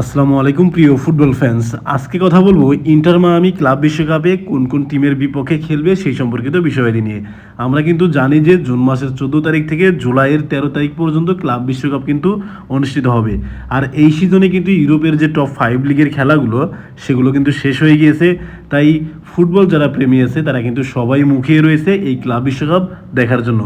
আসসালামু আলাইকুম, প্রিয় ফুটবল ফ্যান্স আজকে কথা বলব ইন্টার মায়ামি ক্লাব বিশ্বকাপে কোন কোন টিমের বিপক্ষে খেলবে সেই সম্পর্কিত বিষয়টি নিয়ে। আমরা কিন্তু জানি যে জুন মাসের চোদ্দ তারিখ থেকে জুলাইয়ের তেরো তারিখ পর্যন্ত ক্লাব বিশ্বকাপ কিন্তু অনুষ্ঠিত হবে। আর এই সিজনে কিন্তু ইউরোপের যে টপ ফাইভ লিগের খেলাগুলো, সেগুলো কিন্তু শেষ হয়ে গিয়েছে। তাই ফুটবল যারা প্রেমী আছে, তারা কিন্তু সবাই মুখিয়ে রয়েছে এই ক্লাব বিশ্বকাপ দেখার জন্য।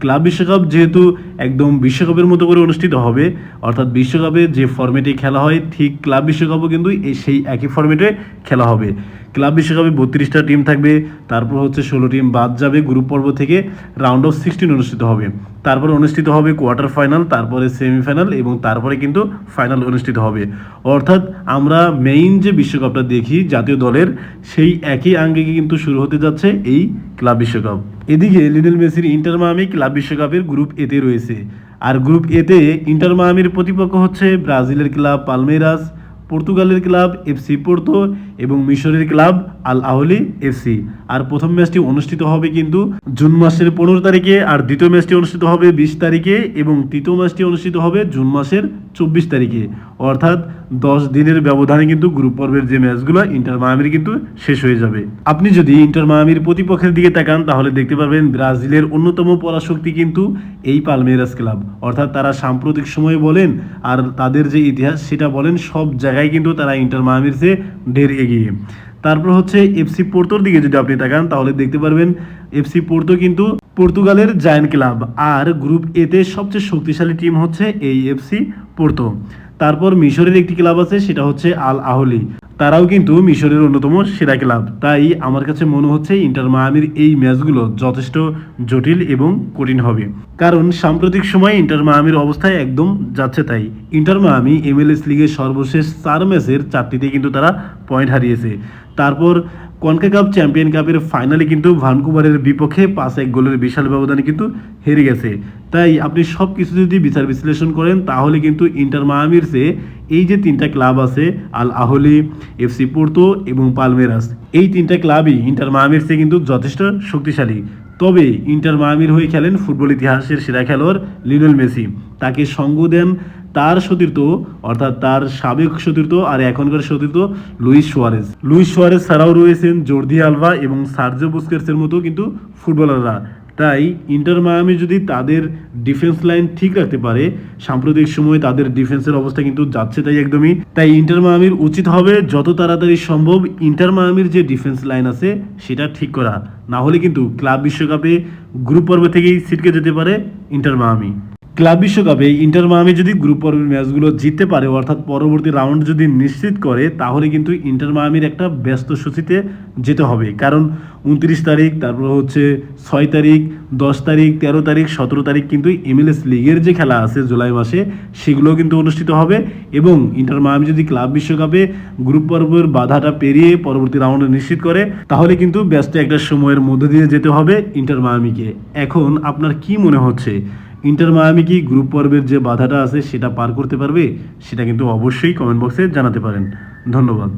ক্লাব বিশ্বকাপ যেহেতু একদম বিশ্বকাপের মতো করে অনুষ্ঠিত হবে, অর্থাৎ বিশ্বকাপে যে ফর্মেটে খেলা হয়, ঠিক ক্লাব বিশ্বকাপও কিন্তু সেই একই ফর্মেটে খেলা হবে। ক্লাব বিশ্বকাপে বত্রিশটা টিম থাকবে, তারপর হচ্ছে ষোলো টিম বাদ যাবে গ্রুপ পর্ব থেকে রাউন্ড অফ সিক্সটিন অনুষ্ঠিত হবে। তারপর অনুষ্ঠিত হবে কোয়ার্টার ফাইনাল তারপরে সেমিফাইনাল এবং তারপরে কিন্তু ফাইনাল অনুষ্ঠিত হবে। অর্থাৎ আমরা মেইন যে বিশ্বকাপটা দেখি জাতীয় দলের, সেই একই আঙ্গিকে কিন্তু শুরু হতে যাচ্ছে এই ক্লাব বিশ্বকাপ। এদিকে লিডেল মেসির ইন্টার মায়ামি ক্লাব বিশ্বকাপের গ্রুপ এতে রয়েছে। আর গ্রুপ এতে ইন্টার মায়ামির প্রতিপক্ষ হচ্ছে ব্রাজিলের ক্লাব পালমেরাস পর্তুগালের ক্লাব এফসি পোর্তো এবং মিশরের ক্লাব আল আহলি এফসি আর প্রথম ম্যাচটি অনুষ্ঠিত হবে কিন্তু জুন মাসের পনেরো তারিখে আর দ্বিতীয় ম্যাচটি অনুষ্ঠিত হবে বিশ তারিখে এবং তৃতীয় ম্যাচটি অনুষ্ঠিত হবে জুন মাসের চব্বিশ তারিখে। অর্থাৎ দশ দিনের ব্যবধানে কিন্তু গ্রুপ পর্বের যে ম্যাচগুলো ইন্টার মায়ামির কিন্তু শেষ হয়ে যাবে। আপনি যদি ইন্টার মায়ামির প্রতিপক্ষের দিকে তাকান, তাহলে দেখতে পারবেন ব্রাজিলের অন্যতম পরাশক্তি কিন্তু এই পালমেরাস ক্লাব। অর্থাৎ তারা সাম্প্রতিক সময়ে বলেন, আর তাদের যে ইতিহাস, সেটা বলেন, সব জায়গায় কিন্তু তারা ইন্টার মায়ামির চেয়ে ঢের এগিয়ে। তারপর হচ্ছে এফসি পোর্তোর দিকে যদি আপনি তাকান, তাহলে দেখতে পারবেন এফসি পোর্তো কিন্তু পর্তুগালের জায়ান্ট ক্লাব আর গ্রুপ এতে সবচেয়ে শক্তিশালী টিম হচ্ছে এই এফসি পোর্তো তারপর মিশরের একটি ক্লাব আছে, সেটা হচ্ছে আল আহলি। তারাও কিন্তু মিশরের অন্যতম সেরা ক্লাব। তাই আমার কাছে মনে হচ্ছে ইন্টার মায়ামির এই ম্যাচগুলো যথেষ্ট জটিল এবং কঠিন হবে। কারণ সাম্প্রতিক সময়ে ইন্টার মায়ামির অবস্থায় একদম যাচ্ছে তাই। ইন্টার মায়ামি এমএলএস লিগের সর্বশেষ চার ম্যাচের চারটিতে কিন্তু তারা পয়েন্ট হারিয়েছে। তারপর কনকা কাপ চ্যাম্পিয়ন কাপের ফাইনালে কিন্তু ভানকুভারের বিপক্ষে পাঁচ এক গোলের বিশাল ব্যবধানে কিন্তু হেরে গেছে। তাই আপনি সব কিছু যদি বিচার বিশ্লেষণ করেন, তাহলে কিন্তু ইন্টার মায়ামির এই যে তিনটা ক্লাব আছে, আল আহলি এফসি পোর্তো এবং পালমেরাস, এই তিনটা ক্লাবই ইন্টার মায়ামির কিন্তু যথেষ্ট শক্তিশালী। তবে ইন্টার মায়ামির হয়ে খেলেন ফুটবল ইতিহাসের সেরা খেলোয়াড় লিওনেল মেসি। তাকে সঙ্গ দেন তার সতীর্থ, অর্থাৎ তার সাবেক সতীর্থ আর এখনকার সতীর্থ লুইস সোয়ারেজ। লুইস সোয়ারেজ ছাড়াও রয়েছেন জর্দি আলভা এবং সার্জো বুস্কেটসের মতো কিন্তু ফুটবলাররা। তাই ইন্টার মায়ামি যদি তাদের ডিফেন্স লাইন ঠিক রাখতে পারে, সাম্প্রতিক সময়ে তাদের ডিফেন্সের অবস্থা কিন্তু যাচ্ছে তাই একদমই। তাই ইন্টার মায়ামির উচিত হবে যত তাড়াতাড়ি সম্ভব ইন্টার মায়ামির যে ডিফেন্স লাইন আছে সেটা ঠিক করা। না হলে কিন্তু ক্লাব বিশ্বকাপে গ্রুপ পর্ব থেকেই ছিটকে যেতে পারে ইন্টার মায়ামি। ক্লাব বিশ্বকাপে ইন্টার মায়ামি যদি গ্রুপ পর্বের ম্যাচগুলো জিততে পারে, অর্থাৎ পরবর্তী রাউন্ড যদি নিশ্চিত করে, তাহলে কিন্তু ইন্টার মায়ামির একটা ব্যস্ত সূচিতে যেতে হবে। কারণ উনত্রিশ তারিখ, তারপর হচ্ছে ছয় তারিখ, দশ তারিখ, তেরো তারিখ, সতেরো তারিখ কিন্তু এমএলএস লিগের যে খেলা আছে জুলাই মাসে, সেগুলো কিন্তু অনুষ্ঠিত হবে এবং ইন্টার মায়ামি যদি ক্লাব বিশ্বকাপে গ্রুপ পর্বের বাধাটা পেরিয়ে পরবর্তী রাউন্ডে নিশ্চিত করে, তাহলে কিন্তু ব্যস্ত একটা সময়ের মধ্য দিয়ে যেতে হবে ইন্টার মায়ামিকে। এখন আপনার কি মনে হচ্ছে? ইন্টার মায়ামি কি গ্রুপ পর্বের যে বাধাটা আছে সেটা পার করতে পারবে, সেটা কিন্তু অবশ্যই কমেন্ট বক্সে জানাতে পারেন। ধন্যবাদ।